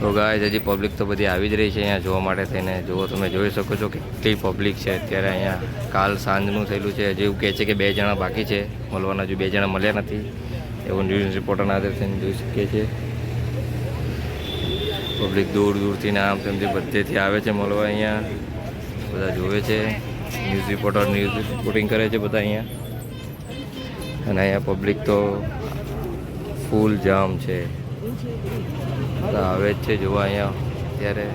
તો ગાય હજી પબ્લિક તો બધી આવી જ રહી છે અહીંયા જોવા માટે થઈને. જુઓ તમે જોઈ શકો છો કેટલી પબ્લિક છે અત્યારે અહીંયા. કાલ સાંજનું થયેલું છે. હજી એવું કહે છે કે બે જણા બાકી છે. મળવાના હજુ બે જણા મળ્યા નથી. એવું ન્યૂઝ રિપોર્ટરના આધારે થઈને જોઈ શકીએ છીએ. પબ્લિક દૂર દૂરથી ને આમ તેમથી બધેથી આવે છે મળવા અહીંયા. બધા જોવે છે. ન્યૂઝ રિપોર્ટર ન્યૂઝ રિપોર્ટિંગ કરે છે બધા અહીંયા. અને અહીંયા પબ્લિક તો ફૂલ જામ છે. આવે જ છે જોવા અહીંયા. ત્યારે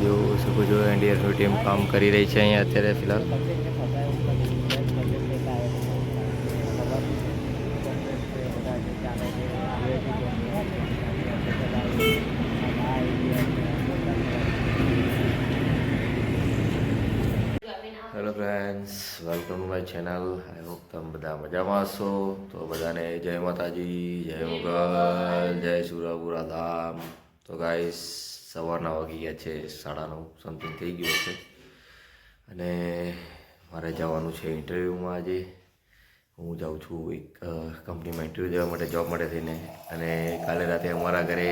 હજુ શું જો ઇન્ડિયન ટીમ કામ કરી રહી છે અહીંયા અત્યારે, ફિલહાલ. Hello friends welcome to my channel I hope તમે બધા મજામાં હશો તો બધાને જય માતાજી જય મુગલ જય સુરાપુરા ધામ તો ગાઈસ સવારના વાગી ગયા છે સાડા નવ સમથિંગ થઈ ગયું છે અને મારે જવાનું છે ઇન્ટરવ્યૂમાં આજે હું જાઉં છું એક કંપનીમાં ઇન્ટરવ્યૂ દેવા માટે જોબ માટે થઈને। અને કાલે રાતે અમારા ઘરે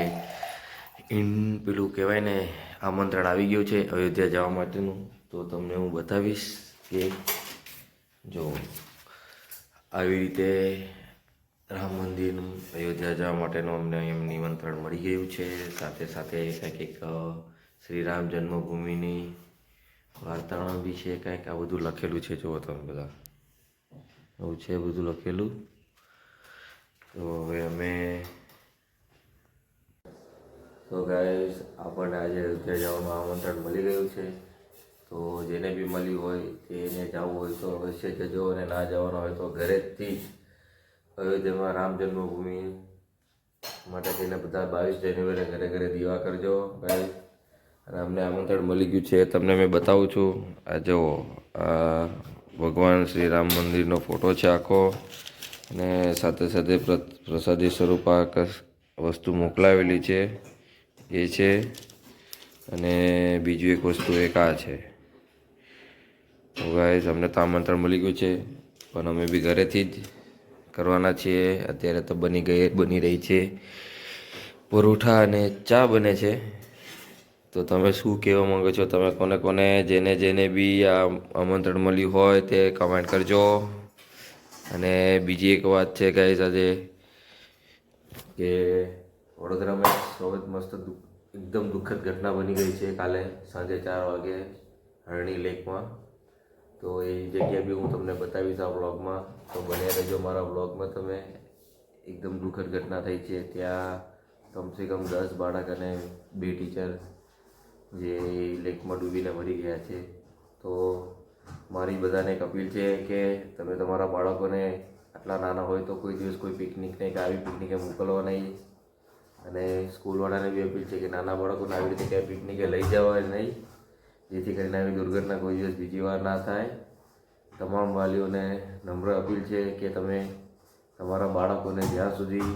ઇન પેલું કહેવાય ને આમંત્રણ આવી ગયું છે અયોધ્યા જવા માટેનું. તો તમને હું બતાવીશ કે જો આવી રીતે રામ મંદિરનું અયોધ્યા જવા માટેનું અમને એમ નિમંત્રણ મળી ગયું છે. સાથે સાથે કંઈક એક શ્રી રામ જન્મભૂમિની વાર્તામાં બી છે કંઈક આ બધું લખેલું છે. જુઓ તમે બધા. એવું છે બધું લખેલું? તો હવે અમે તો ગાઈસ આપણને આજે અયોધ્યા જવાનું આમંત્રણ મળી ગયું છે. તો જેને બી મળ્યું હોય તેને જવું હોય તો અવશ્ય જજો અને ના જવાનું હોય તો ઘરેથી જ અયોધ્યામાં રામ જન્મભૂમિ માટે થઈને બધા બાવીસ જાન્યુઆરી ઘરે ઘરે દીવા કરજો ભાઈ અમને આમંત્રણ મળી ગયું છે. તમને મેં બતાવું છું. આ જુઓ આ ભગવાન શ્રી રામ મંદિરનો ફોટો છે આખો. અને સાથે સાથે પ્ર- પ્રસાદી સ્વરૂપ આ વસ્તુ મોકલાવેલી છે. એ છે. અને બીજું એક વસ્તુ એક આ છે. તો ગાઈસ અમને તો આમંત્રણ મળી ગયું છે. પણ અમે બી ઘરેથી જ કરવાના છીએ. અત્યારે તો બની ગઈ, બની રહી છે. પરોઠા અને ચા બને છે. તો તમે શું કહેવા માંગો છો? તમે કોને કોને, જેને જેને બી આ આમંત્રણ મળ્યું હોય તે કમેન્ટ કરજો. અને બીજી એક વાત છે ગાઈસ આજે કે વડોદરામાં સૌથી મસ્ત એકદમ દુઃખદ ઘટના બની ગઈ છે. કાલે સાંજે ચાર વાગે હરણી લેકમાં તો એ જગ્યા બી હું તમને બતાવીશ આ બ્લોગમાં તો બને રહેજો મારા બ્લોગમાં તમે. એકદમ દુઃખદ ઘટના થઈ છે. ત્યાં કમસે કમ દસ બાળક અને બે ટીચર જે લેકમાં ડૂબીને મરી ગયા છે. તો મારી બધાને એક અપીલ છે કે તમે તમારા બાળકોને આટલા નાના હોય તો કોઈ દિવસ કોઈ પિકનિકને કે આવી પિકનિકે મોકલવા નહીં. અને સ્કૂલવાળાને બી અપીલ છે કે નાના બાળકોને આવી રીતે ક્યાંય પિકનિકે લઈ જવા નહીં. જેથી કરીને આવી દુર્ઘટના કોઈ દિવસ બીજી વાર ના થાય. તમામ વાલીઓને નમ્ર અપીલ છે કે તમે તમારા બાળકોને જ્યાં સુધી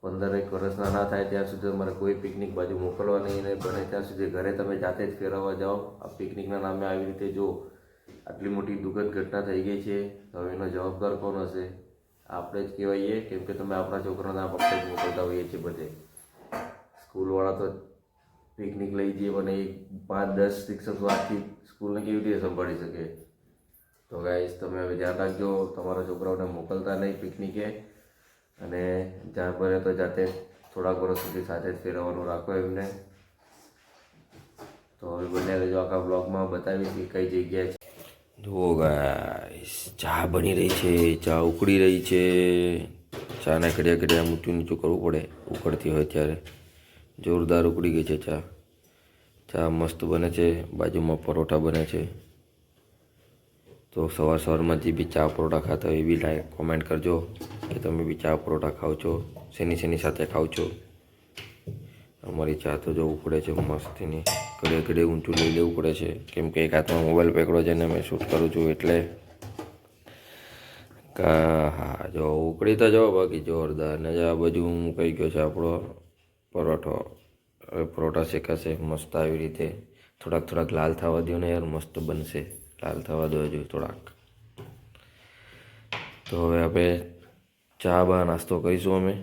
પંદરેક વર્ષના ના થાય ત્યાં સુધી તમારે કોઈ પિકનિક બાજુ મોકલવા નહીં અને બને ત્યાં સુધી ઘરે તમે જાતે જ ફેરવવા જાઓ. આ પિકનિકના નામે આવી રીતે જો આટલી મોટી દુઃખદ ઘટના થઈ ગઈ છે, તો એનો જવાબદાર કોણ હશે? આપણે જ કહેવાઈએ, કેમ કે તમે આપણા છોકરાને આ જ મોકલતા હોઈએ છીએ બધે. સ્કૂલવાળા તો પિકનિક લઈ જઈએ પણ એક પાંચ, દસ શિક્ષકો આખી સ્કૂલને કેવી રીતે સંભાળી શકે? તો ગાઈસ તમે હવે ધ્યાન રાખજો, તમારા છોકરાઓને મોકલતા નહીં પિકનિકે. અને જ્યાં બને તો જાતે થોડાક વર્ષ સુધી સાથે જ ફેરવવાનું રાખો એમને. તો હવે બને રહેજો આખા બ્લોગમાં બતાવીશ કે કઈ જગ્યાએ છે. જુઓ ગાઈસ ચા બની રહી છે, ચા ઉકળી રહી છે. ચાને કડિયા કડિયા ઊંચું નીચું કરવું પડે, ઉકળતી હોય ત્યારે. જોરદાર ઉકળી ગઈ છે ચા. ચા મસ્ત બને છે, બાજુમાં પરોઠા બને છે. તો સવાર સવારમાં જે બી ચા પરોઠા ખાતા હોય એ બી લાઈક કોમેન્ટ કરજો કે તમે બી ચા પરોઠા ખાઓ છો, શેની શેની સાથે ખાઓ છો. અમારી ચા તો જવું પડે છે, મસ્તીની. ઘડે ઘડે ઊંચું લઈ લેવું પડે છે. કેમ કે એક હાથમાં મોબાઈલ પકડો છે ને, મેં શૂટ કરું છું એટલે. હા, જો ઉકળી તો જવા બાકી જોરદાર. ને આ બાજુ હું કહી ગયો છે આપણો પરોઠો, હવે પરોઠા શેકાશે, મસ્ત આવી રીતે થોડાક થોડાક લાલ થવા દો ને યાર, મસ્ત બનશે. લાલ થવા દો હજુ થોડાક. તો હવે આપણે ચા બા નાસ્તો કરીશું અમે.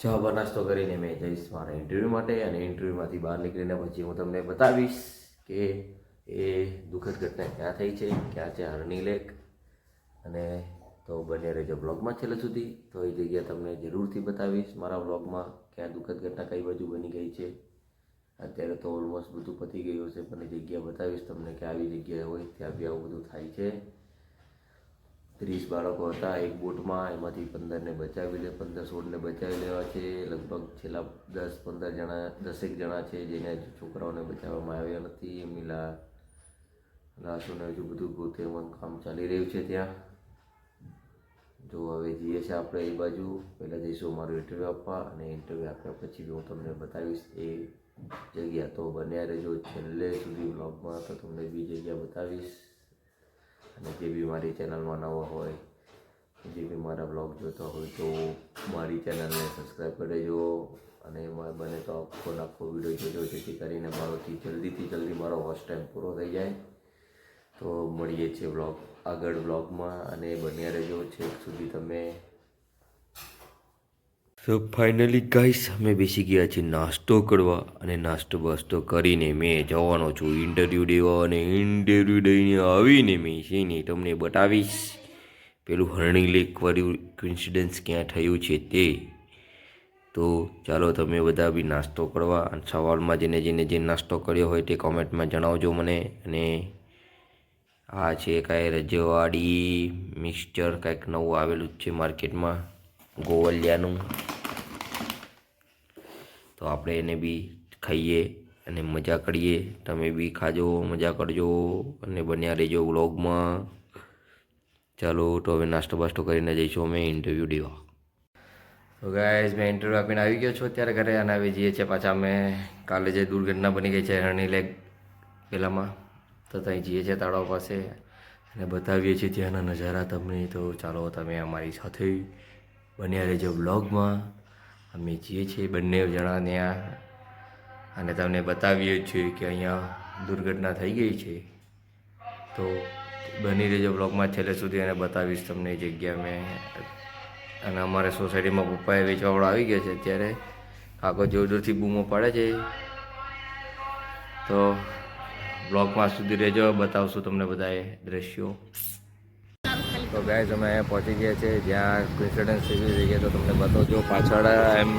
ચા બા નાસ્તો કરીને મેં જઈશ મારા ઇન્ટરવ્યૂ માટે અને ઇન્ટરવ્યૂમાંથી બહાર નીકળીને પછી હું તમને બતાવીશ કે એ દુઃખદ ઘટના ક્યાં થઈ છે, ક્યાં છે હરણી લેક અને તો બને રહેજો બ્લોગમાં છેલ્લે સુધી. તો એ જગ્યા તમને જરૂરથી બતાવીશ મારા બ્લોગમાં. ક્યાં દુઃખદ ઘટના કઈ બાજુ બની ગઈ છે? અત્યારે તો ઓલમોસ્ટ બધું પતી ગયું છે પણ જગ્યા બતાવીશ તમને કે આવી જગ્યાએ હોય ત્યાં બી આવું બધું થાય છે. ત્રીસ બાળકો હતા એક બોટમાં, એમાંથી પંદરને બચાવી લે, પંદર સોળને બચાવી લેવા છે. લગભગ છેલ્લા દસ, પંદર જણા, દસેક જણા છે જેને છોકરાઓને બચાવવામાં આવ્યા નથી. એમની લા, લાશોને હજુ બધું ગોતેવાનું કામ ચાલી રહ્યું છે ત્યાં. જો હવે જઈએ છીએ આપણે એ બાજુ, પહેલાં જઈશું અમારું ઇન્ટરવ્યૂ આપવા અને ઇન્ટરવ્યૂ આપ્યા પછી હું તમને બતાવીશ એ જગ્યા. તો બન્યા રહેજો છેલ્લે સુધી બ્લોગમાં તો તમને બી જગ્યા બતાવીશ. અને જે બી મારી ચેનલમાં નવા હોય, જે બી મારા બ્લોગ જોતા હોય તો મારી ચેનલને સબસ્ક્રાઈબ કરી દેજો. અને એમાં બને તો આખો આખો વીડિયો જોજો, જેથી કરીને મારોથી જલ્દીથી જલ્દી મારો વોચ ટાઈમ પૂરો થઈ જાય. તો મળીએ છીએ બ્લોગ આગળ બ્લોગમાં અને બન્યા રહેજો છેક સુધી તમે. સો ફાઇનલી ગાઈસ અમે બેસી ગયા છીએ નાસ્તો કરવા અને નાસ્તો બાસ્તો કરીને મેં જવાનો છું ઇન્ટરવ્યૂ દેવા અને ઇન્ટરવ્યૂ દઈને આવીને મેં છે તમને બતાવીશ. પેલું હરણી લેક વાળું કોન્સિડન્સ ક્યાં થયું છે તે. તો ચાલો તમે બધા બી નાસ્તો કરવા અને સવારમાં જેને જેને જે નાસ્તો કર્યો હોય તે કોમેન્ટમાં જણાવજો મને અને આ છે કાંઈ રજવાડી, મિક્સચર કાંઈક નવું આવેલું જ છે માર્કેટમાં, ગોવલિયાનું. તો આપણે એને બી ખાઈએ અને મજા કરીએ. તમે બી ખાજો, મજા કરજો અને બન્યા રહેજો વ્લોગમાં. ચાલો, તો હવે નાસ્તો બાસ્તો કરીને જઈશું અમે ઇન્ટરવ્યૂ દેવા. તો ગાઈઝ મેં ઇન્ટરવ્યૂ આપીને આવી ગયો છું અત્યારે ઘરે અને આવી જઈએ છીએ પાછા અમે. કાલે જે દુર્ઘટના બની ગઈ છે હરણી લેક પેલામાં. તો ત્યાં જઈએ છીએ તળાવ પાસે અને બતાવીએ છીએ ત્યાંના નજારા તમને. તો ચાલો તમે અમારી સાથે બન્યા રહેજો બ્લોગમાં. અમે જઈએ છીએ બંને જણા ત્યાં અને તમને બતાવીએ છીએ કે અહીંયા દુર્ઘટના થઈ ગઈ છે. તો બની રહેજો બ્લોગમાં. છેલ્લે સુધી અને બતાવીશ તમને જગ્યા મેં અને અમારે સોસાયટીમાં પપ્પાએ વેચવાવાળો આવી ગયા છે અત્યારે. કાકો જોર જોરથી બૂમો પાડે છે. તો બ્લોગમાં સુધી રહેજો. બતાવશું તમને બધાએ દ્રશ્યો. તો ગાય અમે અહીંયા પહોંચી ગયા છે જ્યાં કોન્સિડન્સ એવી ગયા તો તમને બતાવજો પાછળ. એમ.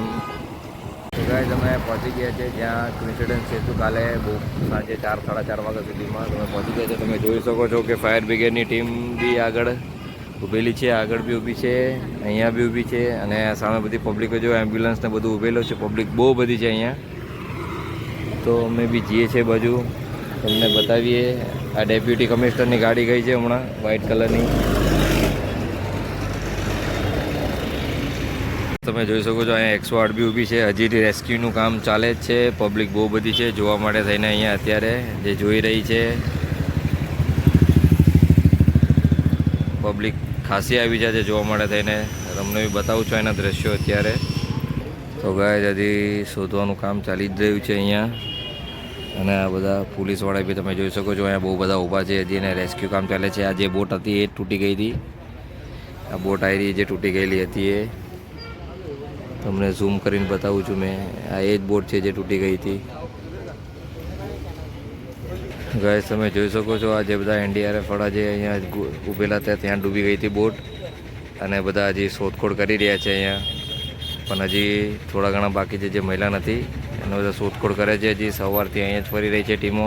તો ગાય અમે પહોંચી ગયા છે જ્યાં કોન્સિડન્સ સેતુ કાલે બહુ સાંજે ચાર સાડા ચાર વાગ્યા સુધીમાં તમે પહોંચી ગયા છે. તમે જોઈ શકો છો કે ફાયર બ્રિગેડની ટીમ બી આગળ ઊભેલી છે. આગળ બી ઊભી છે. અહીંયા બી ઊભી છે. અને સામે બધી પબ્લિકો જો એમ્બ્યુલન્સ ને બધું ઊભેલો છે. પબ્લિક બહુ બધી છે અહીંયા. તો અમે બી જઈએ છીએ બાજુ. તમને બતાવીએ. આ ડેપ્યુટી કમિશનરની ગાડી ગઈ છે હમણાં વ્હાઇટ કલરની તમે જોઈ શકો છો, અહીંયા એકસો આઠ બી ઊભી છે. હજી રેસ્ક્યુનું કામ ચાલે જ છે. પબ્લિક બહુ બધી છે. જોવા માટે થઈને અહીંયા અત્યારે જે જોઈ રહી છે. પબ્લિક ખાસી આવી જાય છે જોવા માટે થઈને. તમને બી બતાવું છું, એના દ્રશ્યો અત્યારે. તો ગાય હજી શોધવાનું કામ ચાલી જ રહ્યું છે અહીંયા. અને આ બધા પોલીસવાળા બી તમે જોઈ શકો છો, અહીંયા બહુ બધા ઊભા છે હજી એને રેસ્ક્યુ કામ ચાલે છે. આ જે બોટ હતી એ તૂટી ગઈ હતી. આ બોટ આવી જે તૂટી ગયેલી હતી એ. તમને ઝૂમ કરીને બતાવું છું મેં. આ એ જ બોટ છે જે તૂટી ગઈ હતી. ગઈ તમે જોઈ શકો છો, આ જે બધા એનડીઆરએફ વાળા જે અહીંયા ઊભેલા હતા, ત્યાં ડૂબી ગઈ હતી બોટ અને બધા હજી શોધખોળ કરી રહ્યા છે અહીંયા. પણ હજી થોડા ઘણા બાકી છે જે મહિલા નથી. એનો બધા શોધખોળ કરે છે હજી સવારથી અહીંયા જ ફરી રહી છે ટીમો.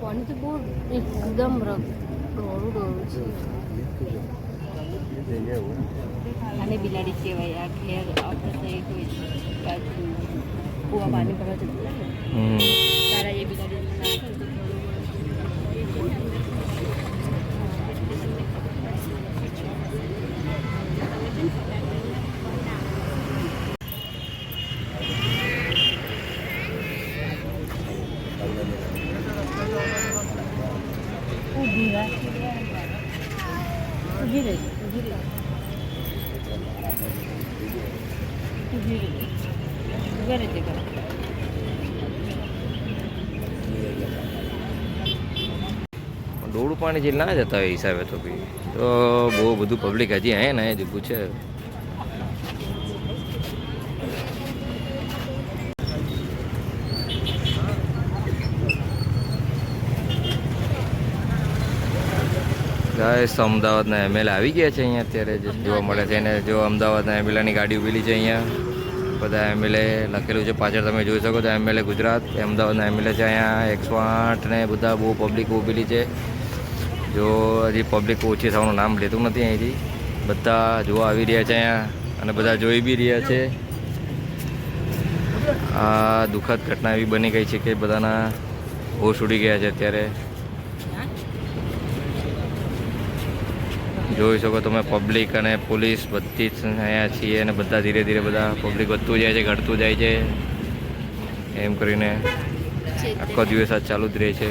પાણી તો બહુ એકદમ રગ ડોળું ડોળું છે અને બિલાડી કહેવાય આ ઘેર આપણે હોય બાજુ કૂવા પાણી ભરવા જતું તારા એ બિલાડી નાખે તો થોડું ઊભી ડોળું પાણી જે ના જતા હોય હિસાબે તો બી. તો બહુ બધું પબ્લિક હજી અહીંયા ને હજુ પૂછે ગાઈસ અમદાવાદના એમએલએ આવી ગયા છે અહીંયા અત્યારે, જે જોવા મળે છે. અને જો અમદાવાદના એમએલએની ગાડી ઉભેલી છે અહીંયા. બધા એમએલએ લખેલું છે પાછળ, તમે જોઈ શકો તો એમએલએ ગુજરાત, અમદાવાદના એમએલએ છે અહીંયા. એકસો આઠ ને બધા બહુ પબ્લિક ઉભેલી છે. જો હજી પબ્લિક ઓછી થવાનું નામ લેતું નથી અહીંથી. બધા જોવા આવી રહ્યા છે અહીંયા અને બધા જોઈ બી રહ્યા છે. આ દુઃખદ ઘટના એવી બની ગઈ છે કે બધાના હોશ ઉડી ગયા છે અત્યારે. જોઈ શકો તમે પબ્લિક અને પોલીસ બધી જ અહીંયા છીએ અને બધા ધીરે ધીરે બધા પબ્લિક વધતું જાય છે ઘટતું જાય છે. એમ કરીને આખો દિવસ આ ચાલુ જ રહે છે.